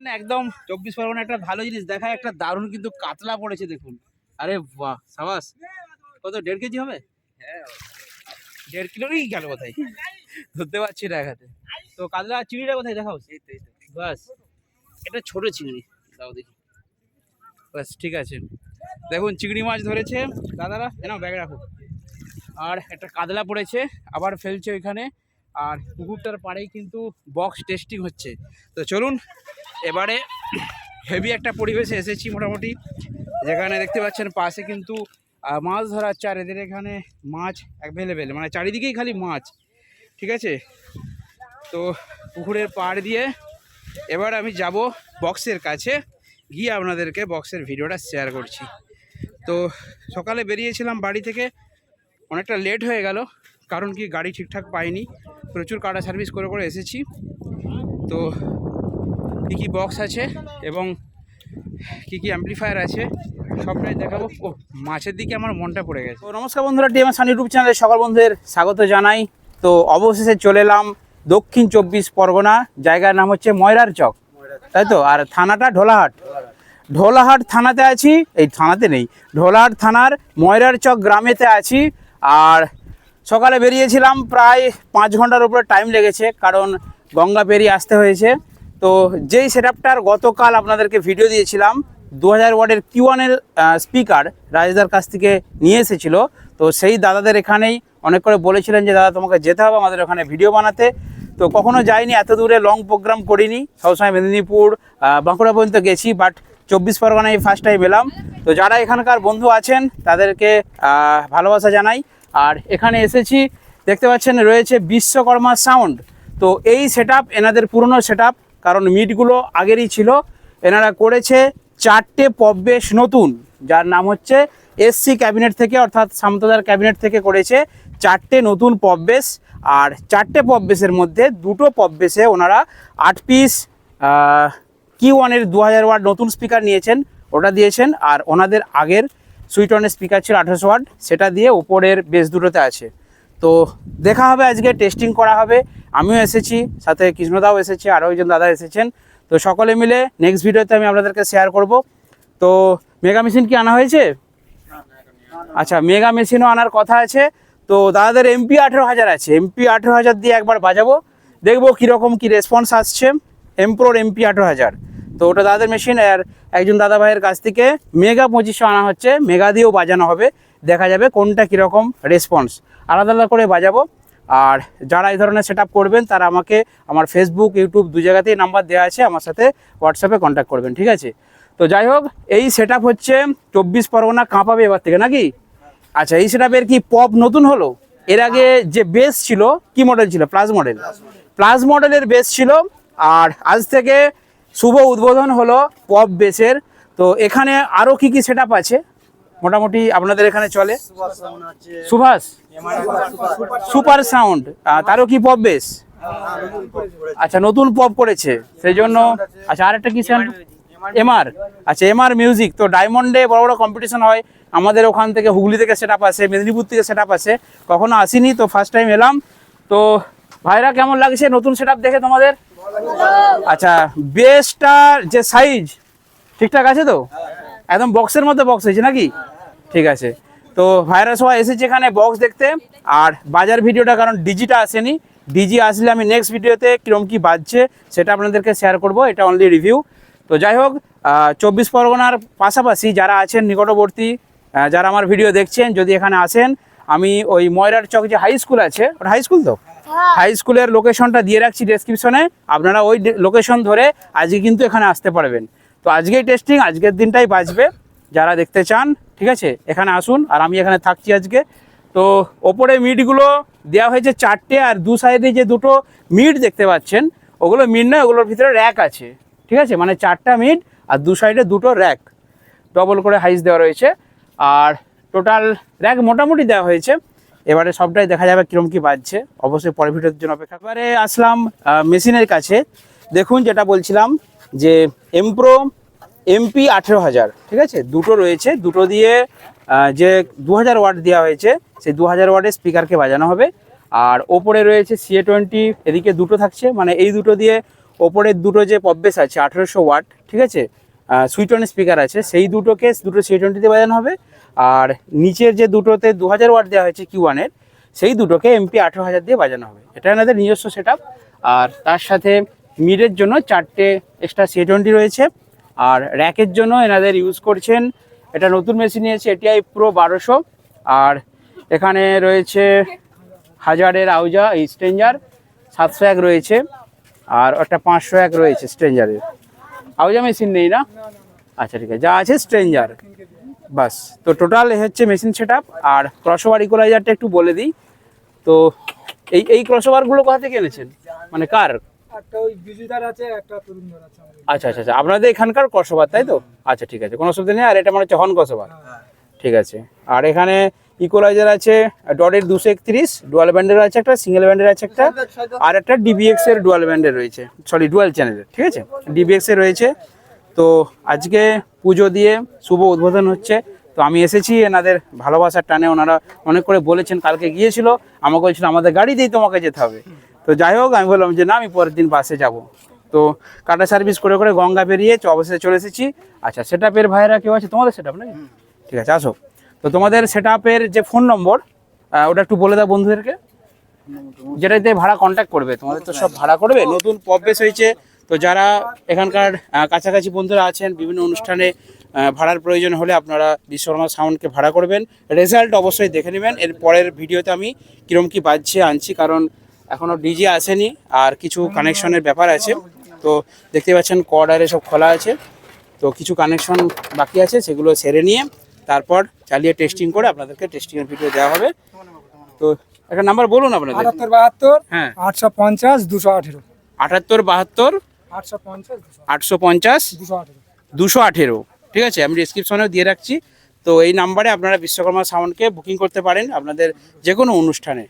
না একদম চব্বিশ পরগনা একটা ভালো জিনিস দেখায় একটা দারুণ কিন্তু কাতলা পড়েছে দেখুন। আরে বাহ সাবাস। কত দেড় কেজি হবে? দেড় কিলোরই গেল কোথায়? ধরতে পারছি না একাতে তো কাতলা চিংড়িটা কোথায়? দেখাও। বাস। এটা ছোট চিংড়ি। দাও দেখি। বাস ঠিক আছে। দেখুন চিংড়ি মাছ ধরেছে। দাদারা এনাও ব্যাগ রাখো। আর একটা কাতলা পড়েছে আবার ফেলছে ওইখানে। আর পুকুরটার পাড়েই কিন্তু বক্স টেস্টিং হচ্ছে। তো চলুন, এবারে হেভি একটা পরিবেশে এসেছি মোটামুটি। যেখানে দেখতে পাচ্ছেন পাশে কিন্তু মাছ ধরার চার, এদের এখানে মাছ অ্যাভেলেবেল মানে চারিদিকেই খালি মাছ। ঠিক আছে? তো পুকুরের পাড় দিয়ে এবার আমি যাব বক্সের কাছে, গিয়ে আপনাদেরকে বক্সের ভিডিওটা শেয়ার করছি। তো সকালে বেরিয়েছিলাম বাড়ি থেকে, অনেকটা লেট হয়ে গেল। কারণ কি গাড়ি ঠিকঠাক পাইনি। প্রচুর কাটা সার্ভিস করে করে এসেছি। তো কী কী বক্স আছে এবং কী কী অ্যাম্পলিফায়ার আছে, সবটাই দেখাবো। ও, মাছের দিকে আমার মনটা পড়ে গেছে। তো নমস্কার বন্ধুরা টিএমএস সান ইউটিউব চ্যানেলে সকল বন্ধুদের স্বাগত জানাই। তো অবশেষে চলে এলাম দক্ষিণ চব্বিশ পরগনা, জায়গার নাম হচ্ছে ময়রার চক। তাই তো? আর থানাটা ঢোলাহাট। ঢোলাহাট থানাতে আছি, এই থানাতে নেই, ঢোলাহাট থানার ময়রার চক গ্রামেতে আছি। আর সকালে বেরিয়েছিলাম প্রায় পাঁচ ঘণ্টার উপরে টাইম লেগেছে, কারণ গঙ্গা পেরিয়ে আসতে হয়েছে। তো যেই সেটআপটার গতকাল আপনাদেরকে ভিডিও দিয়েছিলাম দু হাজার ওয়ার্ডের কিউ ওয়ানের স্পিকার রাজদার কাছ থেকে নিয়ে এসেছিল। তো সেই দাদাদের এখানেই অনেক করে বলেছিলেন যে, দাদা, তোমাকে যেতে হবে আমাদের ওখানে ভিডিও বানাতে। তো কখনো যাইনি, এত দূরে লং প্রোগ্রাম করিনি। সবসময় মেদিনীপুর বাঁকুড়া পর্যন্ত গেছি বাট চব্বিশ পরগনায় ফার্স্ট টাইম এলাম। তো যারা এখানকার বন্ধু আছেন, তাদেরকে ভালোবাসা জানাই। আর এখানে এসেছি, দেখতে পাচ্ছেন রয়েছে বিশ্বকর্মা সাউন্ড। তো এই সেট এনাদের পুরনো সেট কারণ মিটগুলো আগেরই ছিল। এনারা করেছে চারটে পববেশ নতুন, যার নাম হচ্ছে এসসি ক্যাবিনেট থেকে, অর্থাৎ সামতদার ক্যাবিনেট থেকে করেছে চারটে নতুন পববেশ আর চারটে পপ বেসের মধ্যে দুটো পববেশে ওনারা আট পিস কি ওয়ানের দু হাজার ওয়াট নতুন স্পিকার নিয়েছেন, ওটা দিয়েছেন। আর ওনাদের আগের সুইট ওয়ানের স্পিকার ছিল আঠারোশো ওয়াট, সেটা দিয়ে ওপরের বেস দুটোতে আছে। তো দেখা হবে আজকে টেস্টিং করা হবে। আমিও এসেছি, সাথে কৃষ্ণদাও এসেছে, আরও একজন দাদা এসেছেন। তো সকলে মিলে নেক্সট ভিডিওতে আমি আপনাদেরকে শেয়ার করব। তো মেগা মেশিন কি আনা হয়েছে? আচ্ছা মেগা মেশিনও আনার কথা আছে। তো দাদাদের এমপি আঠেরো হাজার আছে। এমপি আঠেরো হাজার দিয়ে একবার বাজাবো। দেখব কীরকম কী রেসপন্স আসছে। এমপ্রোর এমপি আঠেরো হাজার। তো ওটা দাদাদের মেশিন আর একজন দাদা ভাইয়ের কাছ থেকে মেগা পঁচিশশো আনা হচ্ছে। মেগা দিয়েও বাজানো হবে। দেখা যাবে কোনটা কীরকম রেসপন্স আলাদা আলাদা করে বাজাবো। আর যারা এই ধরনের সেট করবেন, তারা আমাকে আমার ফেসবুক ইউটিউব দু জায়গাতেই নাম্বার দেওয়া আছে। আমার সাথে হোয়াটসঅ্যাপে কন্ট্যাক্ট করবেন, ঠিক আছে? তো যাই হোক, এই সেট হচ্ছে চব্বিশ পরগনা কাঁপাবে এবার থেকে, নাকি? আচ্ছা এই সেটআপের কি পপ নতুন হলো? এর আগে যে বেস ছিল, কি মডেল ছিল? প্লাস মডেল প্লাস মডেলের বেস ছিল, আর আজ থেকে শুভ উদ্বোধন হলো পপ বেসের। তো এখানে আরও কি কি সেটআপ আছে? মোটামুটি আপনাদের এখানে চলে। সুভাষ। Super sound. তারও কি পপ বেস? আচ্ছা নতুন পপ করেছে। সেই জন্য আচ্ছা আরেকটা কি সাউন্ড এমআর আচ্ছা এমআর মিউজিক তো ডায়মন্ডে বড় বড় কম্পিটিশন হয়। আমাদের ওখান থেকে হুগলি থেকে সেট আপ আসে, মেদিনীপুর থেকে সেট আপ আসে। কখনো আসিনি, তো ফার্স্ট টাইম এলাম। তো ভাইরা, কেমন লাগছে নতুন সেট দেখে তোমাদের? আচ্ছা বেসটার যে সাইজ ঠিকঠাক আছে তো? একদম বক্সের মধ্যে বক্স হয়েছে নাকি? ঠিক আছে। তো ভাইরাস সবাই এসেছে এখানে বক্স দেখতে। আর বাজার ভিডিওটা কারণ ডিজিটা আসেনি। ডিজি আসলে আমি নেক্সট ভিডিওতে কীরকম কী বাজছে সেটা আপনাদেরকে শেয়ার করব। এটা অনলি রিভিউ তো যাই হোক চব্বিশ পরগনার পাশাপাশি যারা আছেন নিকটবর্তী যারা আমার ভিডিও দেখছেন, যদি এখানে আসেন, আমি ওই ময়রার চক যে হাই স্কুল আছে, ওটা হাই স্কুল তো? হাই স্কুলের লোকেশনটা দিয়ে রাখছি ডেসক্রিপশনে আপনারা ওই লোকেশন ধরে আজকে কিন্তু এখানে আসতে পারবেন। তো আজকেই টেস্টিং আজকের দিনটাই বাজবে যারা দেখতে চান, ঠিক আছে, এখানে আসুন। আর আমি এখানে থাকছি আজকে। তো ওপরে মিটগুলো দেওয়া হয়েছে চারটে আর দু সাইডে যে দুটো মিট দেখতে পাচ্ছেন, ওগুলো মিট নয়, ওগুলোর ভিতরে র্যাক আছে। ঠিক আছে মানে চারটা মিট আর দু সাইডে দুটো র্যাক ডবল করে হাইস দেওয়া রয়েছে। আর টোটাল র্যাক মোটামুটি দেওয়া হয়েছে। এবারে সবটাই দেখা যাবে কিরম কি বাজছে। অবশ্যই পরের ভিডিওর জন্য অপেক্ষা এবারে আসলাম মেশিনের কাছে। দেখুন যেটা বলছিলাম যে এমপ্রো এমপি আঠেরো হাজার, ঠিক আছে? দুটো রয়েছে। দুটো দিয়ে যে দু হাজার ওয়াট দেওয়া হয়েছে, সেই দু হাজার ওয়াটের স্পিকারকে বাজানো হবে। আর ওপরে রয়েছে সিএ টোয়েন্টি এদিকে দুটো থাকছে। মানে এই দুটো দিয়ে ওপরের দুটো যে পববেস আছে, আঠেরোশো ওয়াট, ঠিক আছে? সুইট অন স্পিকার আছে। সেই দুটোকে দুটো সি টোয়েন্টিতে বাজানো হবে। আর নিচের যে দুটোতে দু হাজার ওয়াট দেওয়া হয়েছে কিউ ওয়ানের সেই দুটোকে এমপি আঠেরো হাজার দিয়ে বাজানো হবে। এটা এনাদের নিজস্ব সেট আর তার সাথে মিডের জন্য চারটে এক্সট্রা সি টোয়েন্টি রয়েছে। আর র্যাকের জন্য এনাদের ইউজ করছেন, এটা নতুন মেশিন নিয়েছে এটিআই প্রো বারোশো। আর এখানে রয়েছে হাজারের আউজা, এই স্ট্রেঞ্জার সাতশো এক রয়েছে। আর একটা পাঁচশো এক রয়েছে স্ট্রেঞ্জারের আউজা মেশিন নেই না? আচ্ছা ঠিক আছে। যা আছে স্ট্রেঞ্জার বাস তো টোটাল হচ্ছে মেশিন সেট আর ক্রসওভার ইকোলাইজারটা একটু বলে দিই। তো এই এই ক্রসওভারগুলো কোথা থেকে এনেছেন? মানে কার। আচ্ছা আচ্ছা আচ্ছা। আপনাদের এখানকার ক্রসওভার তাই তো? আচ্ছা ঠিক আছে। কোনো অসুবিধা নেই। আর এটা মানে হচ্ছে হন ক্রসওভার ঠিক আছে। আর এখানে ইকোলাইজার আছে ডটের দুশো একত্রিশ ডুয়াল ব্যান্ডের আছে একটা সিঙ্গেল ব্যান্ডের আছে একটা, আর একটা ডিবিএক্স এর ডুয়াল ব্যান্ডের রয়েছে। সরি ডুয়াল চ্যানেলের ঠিক আছে? ডিবিএক্স এর রয়েছে। তো আজকে পুজো দিয়ে শুভ উদ্বোধন হচ্ছে। তো আমি এসেছি, এনাদের ভালোবাসার টানে ওনারা অনেক করে বলেছেন, কালকে গিয়েছিল, আমাকে বলছিল, আমাদের গাড়িতেই তোমাকে যেতে হবে। তো যাই হোক, আমি বললাম যে, না, আমি পরের দিন বাসে যাব। তো কাটা সার্ভিস করে করে গঙ্গা পেরিয়ে অবশেষে চলে এসেছি। আচ্ছা সেট আপের ভাইয়েরা কেউ আছে? তোমাদের সেট নাকি? ঠিক আছে, আসো। তো তোমাদের সেট যে ফোন নম্বর ওটা একটু বলে দাও বন্ধুদেরকে। যেটাতে ভাড়া কন্ট্যাক্ট করবে, তোমাদের তো সব ভাড়া করবে। নতুন পপ বেস হয়েছে, তো যারা এখানকার কাছাকাছি বন্ধুরা আছেন, বিভিন্ন অনুষ্ঠানে ভাড়ার প্রয়োজন হলে আপনারা বিশ্বকর্মা সাউন্ডকে ভাড়া করবেন। রেজাল্ট অবশ্যই দেখে নেবেন। এর পরের ভিডিওতে আমি কিরম কি বাজছে আনছি, কারণ এখনও ডিজে আসেনি, আর কিছু কানেকশনের ব্যাপার আছে। তো দেখতে পাচ্ছেন কর্ডার সব খোলা আছে। তো কিছু কানেকশন বাকি আছে, সেগুলো সেরে নিয়ে তারপর চালিয়ে টেস্টিং করে আপনাদেরকে টেস্টিংয়ের ভিডিও দেওয়া হবে। তো একটা নাম্বার বলুন আপনাদের। আটাত্তর বাহাত্তর হ্যাঁ। আটশো পঞ্চাশ দুশো আঠেরো। আটাত্তর বাহাত্তর আটশো পঞ্চাশ আটশো পঞ্চাশ দুশো আঠেরো। দুশো আঠেরো। ঠিক আছে আমি ডিসক্রিপশনেও দিয়ে রাখছি। তো এই নাম্বারে আপনারা বিশ্বকর্মা সাউন্ডকে বুকিং করতে পারেন আপনাদের যে কোনো অনুষ্ঠানে।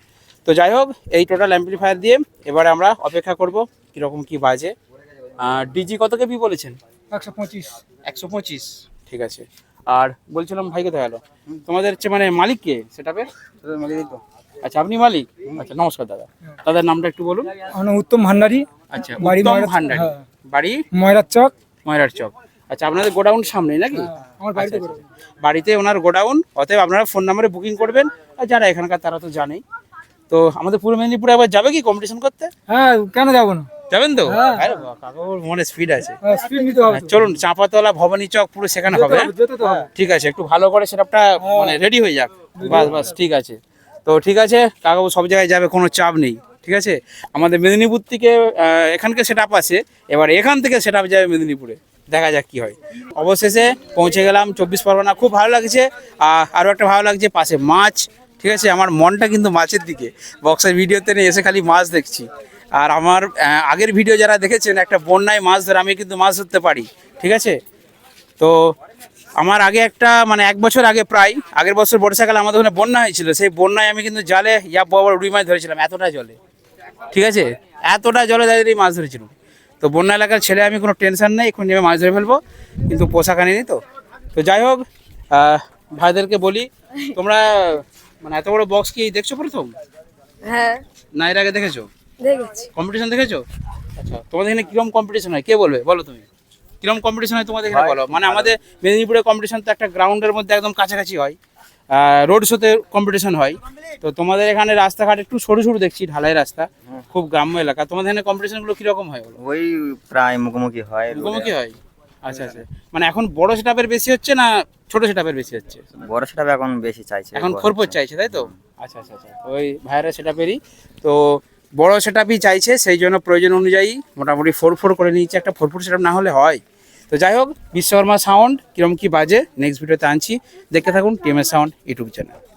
তো যাই হোক এই টোটাল অ্যাম্পলিফায়ার দিয়ে এবারে আমরা অপেক্ষা করব কীরকম কী বাজে। ডিজি কত কেবি বলেছেন? একশো পঁচিশ। একশো পঁচিশ। ঠিক আছে। আর বলছিলাম ভাই কোথায় গেল? তোমাদের হচ্ছে মানে মালিক কে? সেটাপের মালিক তো। আচ্ছা আপনি মালিক? আচ্ছা নমস্কার দাদা। দাদার নামটা একটু বলুন। আমার উত্তম ভান্ডারী। আচ্ছা বাড়ি উত্তম ময়রা- হ্যাঁ। বাড়ি? ময়রার চক। ময়রার চক। আচ্ছা আপনাদের গোডাউন সামনেই নাকি? আমার বাড়িতে আচ্ছা, আচ্ছা। বাড়িতে ওনার গোডাউন অতএব আপনারা ফোন নাম্বারে বুকিং করবেন। আর যারা এখানকার তারা তো জানেই। তো আমাদের পূর্ব মেদিনীপুরে আবার যাবে কি কম্পিটিশন করতে? হ্যাঁ কেন যাব না? যাবেন তো? হ্যাঁ। আরে মনে স্পিড আছে। স্পিড নিতে হবে। হ্যাঁ, চলুন চাঁপাতলা ভবানী চক পুরো সেখানে হবে হ্যাঁ? ঠিক আছে একটু ভালো করে সেটআপটা মানে রেডি হয়ে যাক। বাস বাস ঠিক আছে। তো ঠিক আছে কাকাবু সব জায়গায় যাবে কোনো চাপ নেই ঠিক আছে? আমাদের মেদিনীপুর থেকে এখানকে সেট আপ আছে এবার এখান থেকে সেট আপ যাবে মেদিনীপুরে। দেখা যাক কি হয়। অবশেষে পৌঁছে গেলাম চব্বিশ পরগনা। খুব ভালো লাগছে। আহ, আরও একটা ভালো লাগছে পাশে মাছ ঠিক আছে? আমার মনটা কিন্তু মাছের দিকে। বক্সের ভিডিওতে নিয়ে এসে খালি মাছ দেখছি। আর আমার আগের ভিডিও যারা দেখেছেন একটা বন্যায় মাছ ধরে আমি কিন্তু মাছ ধরতে পারি ঠিক আছে? তো আমার আগে একটা মানে এক বছর আগে প্রায় আগের বছর বর্ষাকালে আমাদের ওখানে বন্যা হয়েছিল সেই বন্যায় আমি কিন্তু জালে ইয়া বড় রুই মাছ ধরেছিলাম এতটা জলে ঠিক আছে? এতটা জলে দাঁড়িয়ে মাছ ধরেছিলাম তো বন্যা এলাকার ছেলে আমি কোনো টেনশন নেই এখন নেমে মাছ ধরে ফেলব কিন্তু পোশাক আনিনি তো। তো যাই হোক ভাইদেরকে বলি তোমরা মানে এত বড় বক্স কি দেখছ প্রথম? হ্যাঁ। না এর আগে দেখেছ? দেখেছি। কম্পিটিশন দেখেছ? আচ্ছা তোমাদের এখানে কিরম কম্পিটিশন হয়? কে বলবে? বলো তুমি। কিরম কম্পিটিশন হয় তোমাদের এখানে বলো? মানে আমাদের মেদিনীপুরে কম্পিটিশন তো একটা গ্রাউন্ডের মধ্যে একদম কাছাকাছি হয়। রোড শোতে কম্পিটিশন হয়। তো তোমাদের এখানে রাস্তাঘাট একটু সরু সরু দেখছি ঢালাই রাস্তা। খুব গ্রাম্য এলাকা। তোমাদের এখানে কম্পিটিশনগুলো কীরকম হয় বলো? ওই প্রায় মুখোমুখি হয় মুখোমুখি হয়? আচ্ছা আচ্ছা। মানে এখন বড় সেটাপের বেশি হচ্ছে না ছোট সেটাপের বেশি হচ্ছে? বড় সেটা এখন বেশি চাইছে এখন ফোর চাইছে তাই তো? আচ্ছা আচ্ছা আচ্ছা। ওই ভাইয়েরা সেটাপেরই তো বড় সেটাপই চাইছে, সেই জন্য প্রয়োজন অনুযায়ী মোটামুটি ফোর ফোর করে নিয়েছে, একটা ফোর ফোর সেটআপ না হলে হয়। তো যাই হোক, বিশ্বকর্মা সাউন্ড কীরকম কী বাজে নেক্সট ভিডিওতে আনছি। দেখতে থাকুন টিএমএস সাউন্ড ইউটিউব চ্যানেল